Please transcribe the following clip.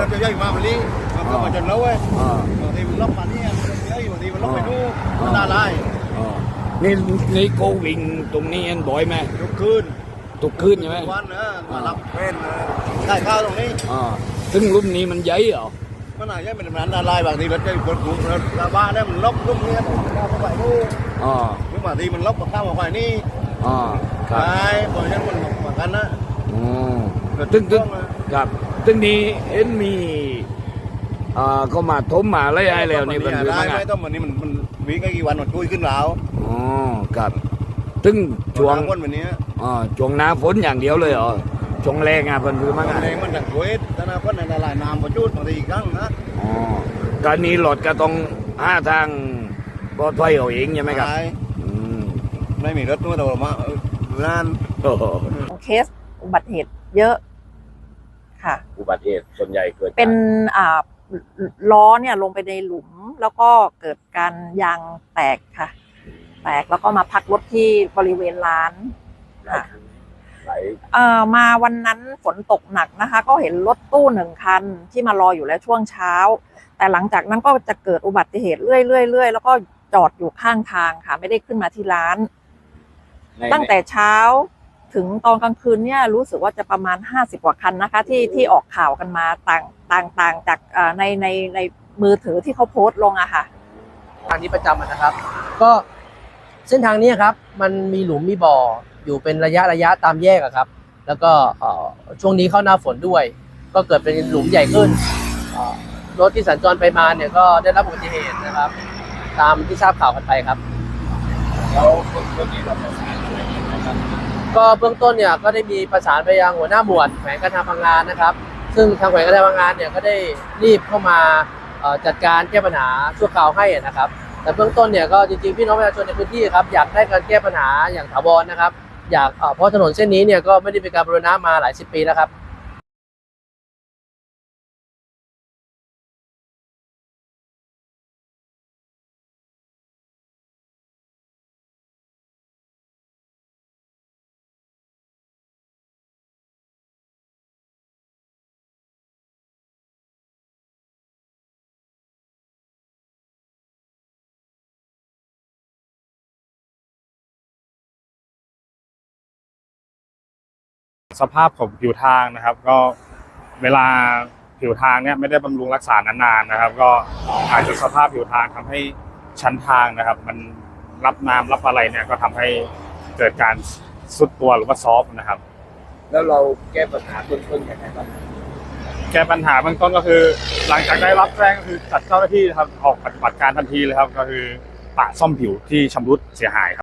ยมาวันนี้มันก็มาจนแล้วเว้ยอ่าบางทีมันล็อกมาเนี่ยมันเยอะบางทีมันล็อกไปนู่นอ่ามัมันน่าไล่อ่านี่นี่โกวิ่งตรงนี้เอ็นบ่อยไหมทุกคืนทุกคืนใช่ไหมทุกวันนะมารับเป็นนะได้ข้าวตรงนี้อ่าซึ่งรุ่นนี้มันใหญ่เหรอมันอาจจะเป็นมันน่าไล่บางทีรถจะคนกลุ่มรถกระบะเนี่ยมันล็อกลุ่มเนี้ยมันข้ามมาไปนู่นอ่าหรือบางทีมันล็อกมาข้ามมาไปนี่อ่าคไปรับเพราะฉะนั้นมันเหมือนกันนะอืมตึ้งตึ้งครับ ตึ้งนี้เอ็นมีอ่าก็มาทมมาไล่ไอ้แล้วนี่เป็นมัคือได้มั้งไหมอะต้องวันนี้มันมันวิ่งกี่วันมันคุยขึ้นแล้วอ๋อครับตึ้งช่วงวันวันนี้อ่าช่วงหน้าฝนอย่างเดียวเลยเหรอช่วงแรงอะเป็นคือมั้งอะ แรงมันดังคุยแต่นะคนในละลายน้ำประจุดบางทีอีกครั้งนะอ๋อการนี้รถก็ต้องหาทางปลอดภัยเอาเองใช่ไหมครับใช่อืมไม่มีรถนู้นแต่ว่ามาเอออยู่นั่น โอ้โห เคสอุบัติเหตุเยอะ ค่ะ อุบัติเหตุส่วนใหญ่เกิดจากเป็นอ่าล้อเนี่ยลงไปในหลุมแล้วก็เกิดการยางแตกค่ะ แตกแล้วก็มาพักรถที่บริเวณร้านค่ะหลายเอ่อมาวันนั้นฝนตกหนักนะคะ ก็เห็นรถตู้หนึ่งคันที่มารออยู่แล้วช่วงเช้า แต่หลังจากนั้นก็จะเกิดอุบัติเหตุเรื่อยๆเรื่อยๆแล้วก็จอดอยู่ข้างทางค่ะ ไม่ได้ขึ้นมาที่ร้าน ในตั้งแต่เช้า ถึงตอนกลางคืนเนี่ยรู้สึกว่าจะประมาณ 50 กว่าคันนะคะ ที่ที่ออกข่าวกันมาต่างต่างต่างจากเอ่อในในในมือถือที่เขาโพสต์ลงอะค่ะ ทางนี้ประจำอะนะครับ ก็เส้นทางนี้ครับ มันมีหลุมมีบ่ออยู่เป็นระยะระยะตามแยกอะครับ แล้วก็เอ่อช่วงนี้เข้าหน้าฝนด้วย ก็เกิดเป็นหลุมใหญ่ขึ้นเอ่อรถที่สัญจรไปมาเนี่ยก็ได้รับอุบัติเหตุนะครับ ตามที่ทราบข่าวกันไปครับ แล้วคนคนนี้เราประสานอะไรยังไงครับ ก็เบื้องต้นเนี่ยก็ได้มีประสานไปยังหัวหน้าหมวดแขวงการทางพลังงานนะครับ ซึ่งทางแขวงการทางพังงานเนี่ยก็ได้รีบเข้ามาจัดการแก้ปัญหาชั่วคราวให้นะครับ แต่เบื้องต้นเนี่ยก็จริงๆพี่น้องประชาชนในพื้นที่ครับอยากได้การแก้ปัญหาอย่างถาวรนะครับ อยากเพราะถนนเส้นนี้เนี่ยก็ไม่ได้เป็นการบูรณะมาหลายสิบปีแล้วครับ สภาพของผิวทางนะครับ ก็เวลาผิวทางเนี่ยไม่ได้บำรุงรักษานานๆนะครับ ก็อาจจะสภาพผิวทางทำให้ชั้นทางนะครับ มันรับน้ำรับอะไรเนี่ยก็ทำให้เกิดการสุดตัวหรือว่าซอฟต์นะครับ แล้วเราแก้ปัญหาต้นๆยังไงครับแก้ปัญหาเบื้องต้นก็คือ หลังจากได้รับแจ้งก็คือจัดเจ้าหน้าที่นะครับออกปฏิบัติการทันทีเลยครับ ก็คือปะซ่อมผิวที่ชำรุดเสียหายครับ